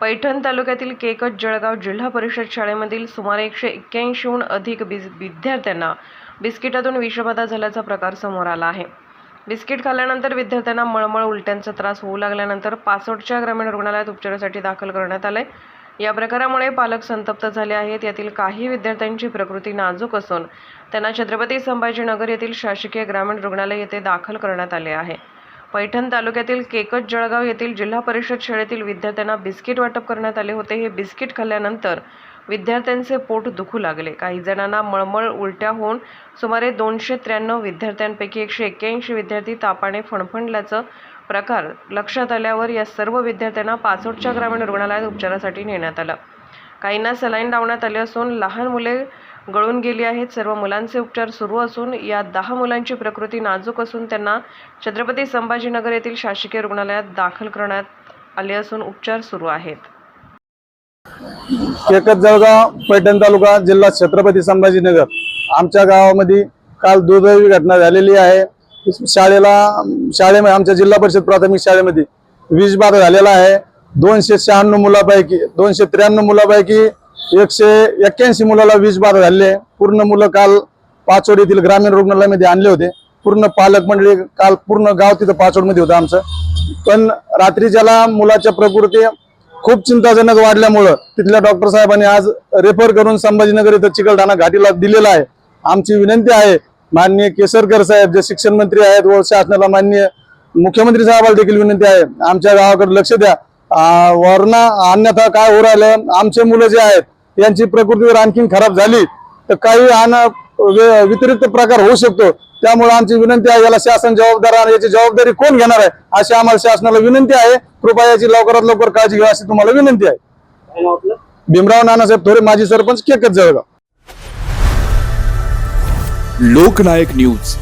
पैठण तालुक्यातील केकत जळगाव जिल्हा परिषद शाळेमधील सुमारे एकशे एक्क्याऐंशीहून अधिक बिस विद्यार्थ्यांना बिस्किटातून विषबाधा झाल्याचा प्रकार समोर आला आहे. बिस्किट खाल्ल्यानंतर विद्यार्थ्यांना मळमळ उलट्यांचा त्रास होऊ लागल्यानंतर पासोटच्या ग्रामीण रुग्णालयात उपचारासाठी दाखल करण्यात आले या प्रकारामुळे पालक संतप्त झाले आहेत. यातील काही विद्यार्थ्यांची प्रकृती नाजूक असून त्यांना छत्रपती संभाजीनगर येथील शासकीय ग्रामीण रुग्णालय येथे दाखल करण्यात आले आहे. पैठण तालुक्यातील केकत जळगाव येथील जिल्हा परिषद शाळेतील विद्यार्थ्यांना बिस्किट वाटप करण्यात आले होते. हे बिस्किट खाल्ल्यानंतर विद्यार्थ्यांचे पोट दुखू लागले. काही जणांना मळमळ उलट्या होऊन सुमारे दोनशे त्र्याण्णव विद्यार्थ्यांपैकी एकशे एक्क्याऐंशी विद्यार्थी तापाने फणफणल्याचं प्रकार लक्षात आल्यावर या सर्व विद्यार्थ्यांना पाचोडच्या ग्रामीण रुग्णालयात उपचारासाठी नेण्यात आलं. काहींना सलाईन लावण्यात आले असून लहान मुले गळून गेली आहेत. सर्व मुलांचे उपचार सुरू असून या दहा मुलांची प्रकृती नाजूक असून त्यांना छत्रपती संभाजीनगर येथील शासकीय रुग्णालयात दाखल करण्यात आले असून उपचार सुरू आहेत. केकत जळगाव पैठण तालुका जिल्हा छत्रपती संभाजीनगर. आमच्या गावामध्ये काल दुर्दैवी घटना झालेली आहे. शाळेला शाळेमध्ये आमच्या जिल्हा परिषद प्राथमिक शाळेमध्ये वीज बाधा झालेला आहे. दोनशे शहाण्णव मुलापैकी दोनशे त्र्याण्णव मुलापैकी एकशे एक्क्याऐंशी मुलाला वीज बाधा झाले. पूर्ण मुलं काल पाचोड येथील ग्रामीण रुग्णालयामध्ये आणले होते. पूर्ण पालक मंडळी काल पूर्ण गाव तिथं पाचोडमध्ये होतं आमचं. पण रात्रीच्याला मुलाच्या प्रकृती खूप चिंताजनक वाढल्यामुळं तिथल्या डॉक्टर साहेबांनी आज रेफर करून संभाजीनगर इथं चिकलठाणा घाटीला दिलेला आहे. आमची विनंती आहे माननीय केसरकर साहेब जे शिक्षण मंत्री आहेत व शासनाला माननीय मुख्यमंत्री साहेबाला देखील विनंती आहे आमच्या गावाकडे लक्ष द्या. आ, वरना अन्यथा काय हो राहिलं? आमचे मुलं जे आहेत यांची प्रकृती जर आणखीन खराब झाली तर काही अन व्यतिरिक्त प्रकार होऊ शकतो. त्यामुळे आमची विनंती आहे याला शासन जबाबदार आहे याची जबाबदारी कोण घेणार आहे अशी आम्हाला शासनाला विनंती आहे. कृपया याची लवकरात लवकर काळजी घ्या अशी तुम्हाला विनंती आहे. भीमराव नानासाहेब थोरे माजी सरपंच केकत जळगाव. लोकनायक न्यूज.